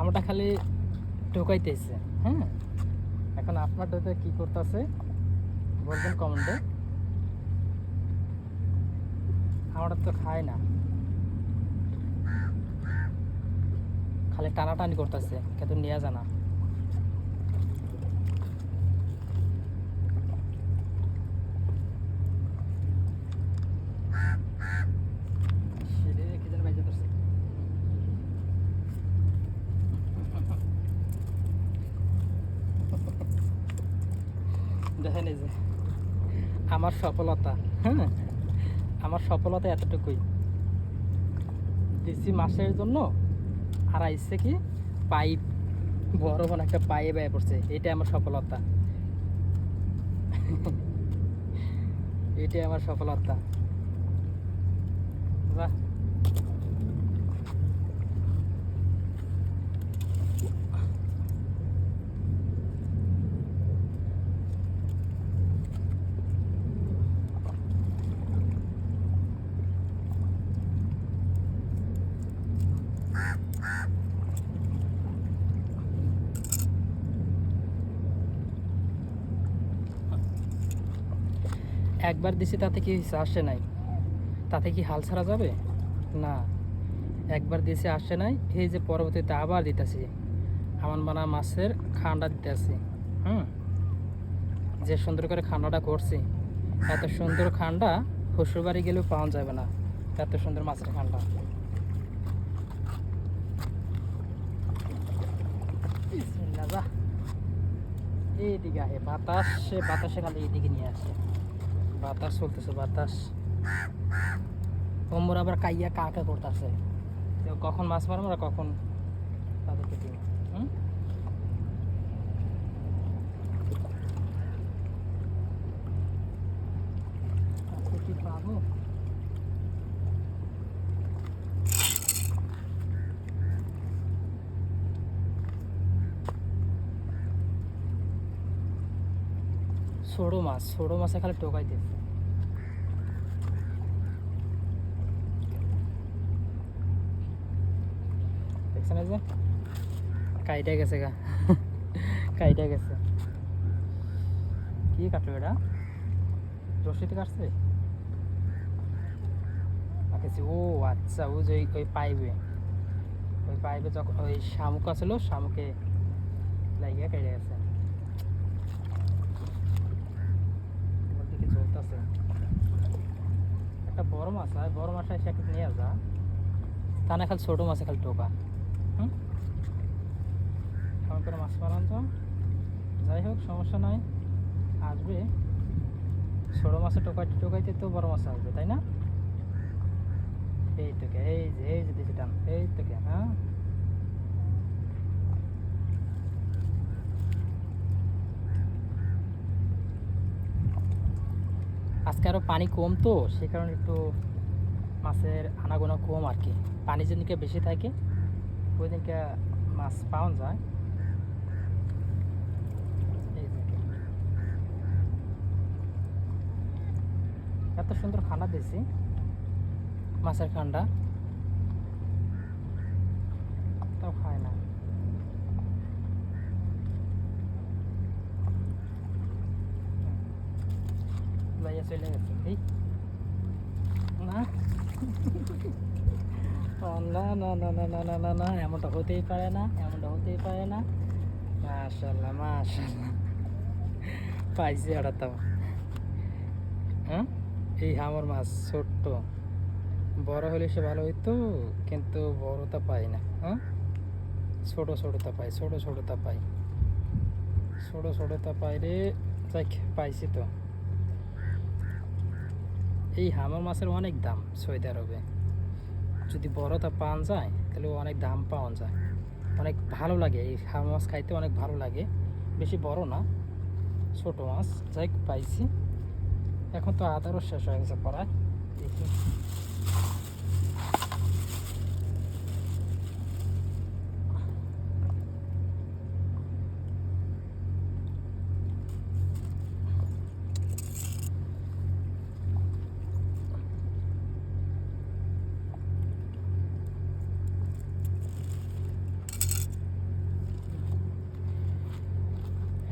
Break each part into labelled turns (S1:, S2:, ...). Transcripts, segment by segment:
S1: আমরা খালি ঢোকাইতেছে হ্যাঁ? এখন আপনার কি করতেছে, বলবেন কমেন্টে। আমরা তো খাই না। খালি টানাটানি করতেছে, কিন্তু নিয়ে জানা কি যেন বাইজে ধরছে দেখেন এই যে, আমার সফলতা হ্যাঁ? আমার সফলতা এতটুকুই। দিছি মাসের জন্য আর আইসছে কি পাইপ বড় কোনো একটা পাইপ আয় পড়ছে এটাই আমার সফলতা। এটাই আমার সফলতা। বাহ। একবার দিছি, তাতে কি আসে নাই? তাতে কি হাল ছাড়া যাবে? না। একবার দিয়েছে আসে নাই। এই যে পরবর্তীতে আবার দিতেছি। আমার মানা মাছের খান্ডা দিতেছি হুম? যে সুন্দর করে খান্ডাটা করছি, এত সুন্দর খান্ডা শ্বশুরবাড়ি গেলেও পাওয়া যাবে না, এত সুন্দর মাছের খান্ডা। এইদিকে আহে বাতাসে বাতাসে খালি এইদিকে নিয়ে আসে। বাতাস চলতেছে, বাতাস। কম্বর আবার কাইয়া কাকা করতেছে? কখন মাছ মারবো আর কখন তাদেরকে দিব? পাবো? ছোড়ো মাছ, ছোড়ো মাছে খালি টোকাই দিচ্ছে দেখছেন যে? কাইটা গেছে গা। কাইটা গেছে। কি কাটলো এটা? রশিতে কাটছে? আঁকেছি ও আচ্ছা ও যে ওই পাইবে ওই পাইবে যখন, ওই শামুক আছিল শামুকে লাগিয়ে কেটে গেছে। চলতেছে একটা বড় মাছ হয় বড় মাছ এসে একটা নিয়ে যা। তা না, খালি ছোটো মাছে খালি টোকা। হুম? করে মাছ মারান তো। যাই হোক, সমস্যা নাই। আসবে। ছোটো মাছে টোকাইতে টোকাইতে তো বড় মাছ আসবে, তাই না? এই তোকে এই যে এই যে টান এই তোকে হ্যাঁ? আজকে আরও পানি কম তো, সে কারণে একটু মাছের আনাগোনা কম আর কি। পানি যেদিনকে বেশি থাকে ওই দিনকে মাছ পাওয়া যায়। এত সুন্দর খানা দিয়েছি, মাছের খান্ডা তাও খায় না না? না না না না না না না না, এমনটা হতেই পারে না, এমনটা হতেই পারে না। মাশাল্লাহ মাশাল্লাহ। পাইছি তো। হ্যাঁ? এই হামর মাছ ছোট্ট। বড় হলে সে ভালো হইতো, কিন্তু বড়টা পাই না হ্যাঁ? ছোট, ছোটটা পাই, ছোট, ছোটটা পাই। ছোট, ছোটটা পাই রে যাক, পাইছি তো। এই হামর মাছের অনেক দাম সৌদি আরবে। যদি বড়টা পান যায়, তাহলে অনেক দাম পাওয়া যায়। অনেক ভালো লাগে, এই হামর মাছ খাইতে অনেক ভালো লাগে। বেশি বড় না, ছোট মাছ, যাই পাইছি। এখন তো আদারও শেষ হয়ে গেছে পড়ায়।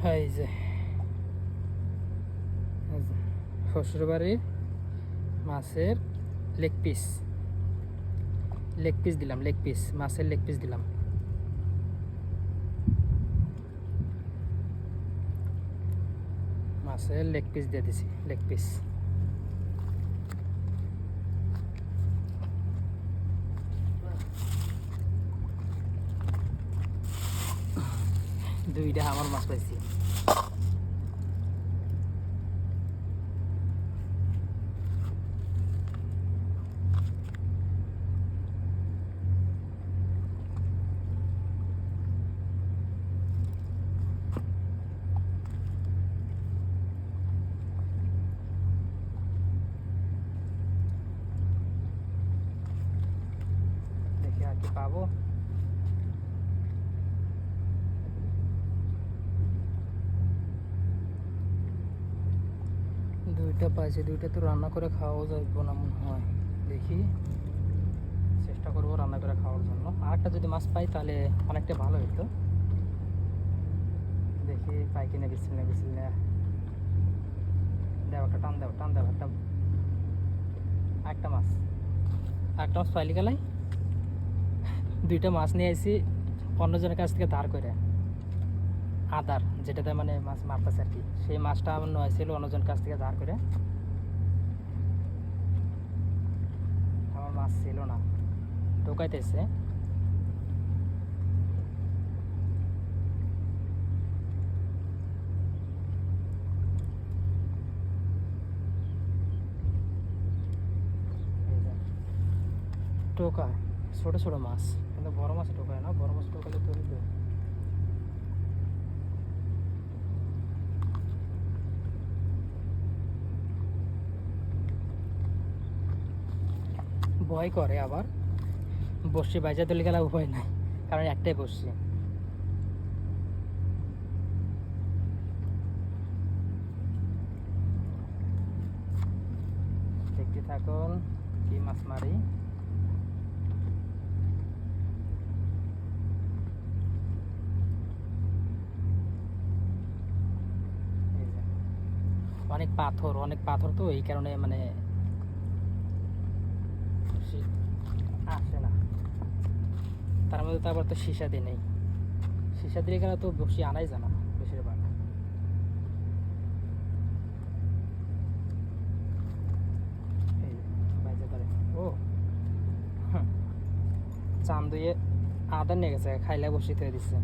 S1: এই যে। শ্বশুরবাড়ির মাছের লেগ পিস লেগ পিস দিলাম লেগ পিস মাছের লেগ পিস দিলাম। মাছের লেগ পিস দিয়ে দিছি লেগ পিস দুইটা আমার মাছ পাইছি। দেখি আর কি পাবো। দুইটা পাইছি, দুইটা তো রান্না করে খাওয়াও যাইব না মনে হয়। দেখি, চেষ্টা করব রান্না করে খাওয়ার জন্য। আরেকটা যদি মাছ পাই তাহলে অনেকটা ভালো হতো দেখি পাই কিনা বিছিল না বিছিল না। দেও একটা টান দেও টান দেও, একটা একটা মাছ। একটা মাছ পাইলি গেলাই দুইটা মাছ নিয়ে আসি অন্যজনের কাছ থেকে ধার করে আদার, যেটাতে মানে মাছ মারতেছে আর কি। সেই মাছটা নয় ছিল, অন্যজন কাছ থেকে ধার করে। আমার মাছ ছিল না। ঢোকাইতেছে। টোকায় ছোট ছোট মাছ। কিন্তু বড় মাছ টোকায় না, বড় মাছ টোকালে তৈরি দেয় ভয় করে আবার। বসছি, বাইজা তুলে গেলে উপায় নাই, কারণ একটাই বসছি। দেখতে থাকুন কি মাছ মারি। অনেক পাথর অনেক পাথর তো, এই কারণে মানে সি- আসে না তার মধ্যে তো আবার তো সীসা দিয়ে নেই। সীসা দিয়ে গেলে তো বসি আনাই জানা বেশিরভাগ। ও চাম চান দুয়ে আদা নিয়ে গেছে, খাইলে বসিতে দিচ্ছে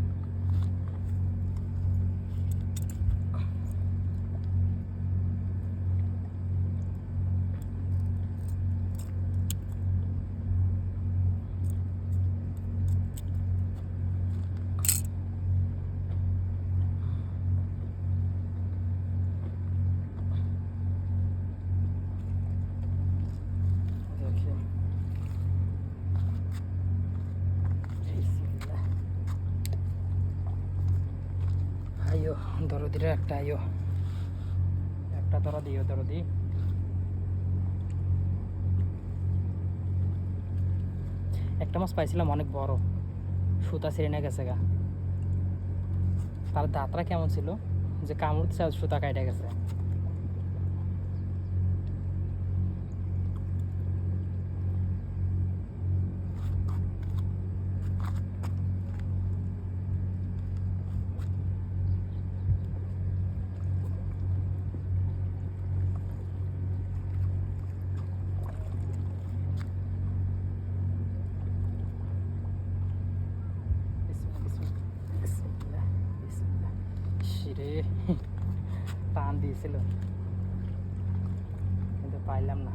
S1: একটা একটা একটা মাছ পাইছিলাম অনেক বড়। সুতা ছিঁড়ে গেছে গা। তার দাঁতরা কেমন ছিল? যে কামড় সুতা কাটা গেছে। ইসরে, টান দিয়েছিল। কিন্তু পাইলাম না।